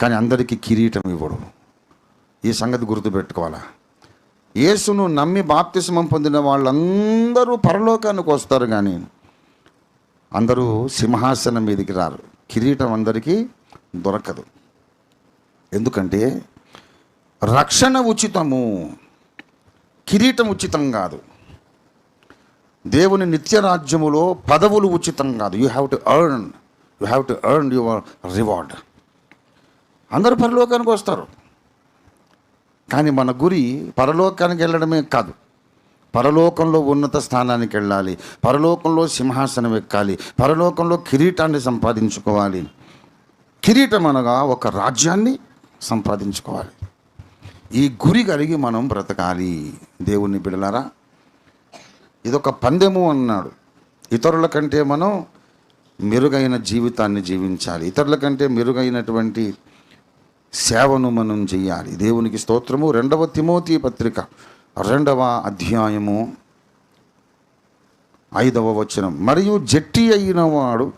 కానీ అందరికీ కిరీటం ఇవ్వడు. ఈ సంగతి గుర్తుపెట్టుకోవాలా? యేసును నమ్మి బాప్తిస్మం పొందిన వాళ్ళందరూ పరలోకానికి వస్తారు కానీ అందరూ సింహాసనం మీదకి రారు. కిరీటం అందరికీ దొరకదు. ఎందుకంటే రక్షణ ఉచితము కిరీటం ఉచితం కాదు. దేవుని నిత్య రాజ్యములో పదవులు ఉచితం కాదు. You have to earn you have to earn your reward అందరూ పరలోకానికి వస్తారు. కానీ మన గురి పరలోకానికి వెళ్ళడమే కాదు. పరలోకంలో ఉన్నత స్థానానికి వెళ్ళాలి. పరలోకంలో సింహాసనం ఎక్కాలి. పరలోకంలో కిరీటాన్ని సంపాదించుకోవాలి. కిరీటం అనగా ఒక రాజ్యాన్ని సంపాదించుకోవాలి. ఈ గురి కలిగి మనం బ్రతకాలి. దేవుని బిడలారా ఇదొక పందెము అన్నాడు. ఇతరుల కంటే మనం మెరుగైన జీవితాన్ని జీవించాలి. ఇతరుల కంటే మెరుగైనటువంటి సేవను మనం చేయాలి దేవునికి స్తోత్రము. రెండవ తిమోతి పత్రిక రెండవ అధ్యాయము ఐదవ వచనం. మరియు జట్టి అయిన వాడు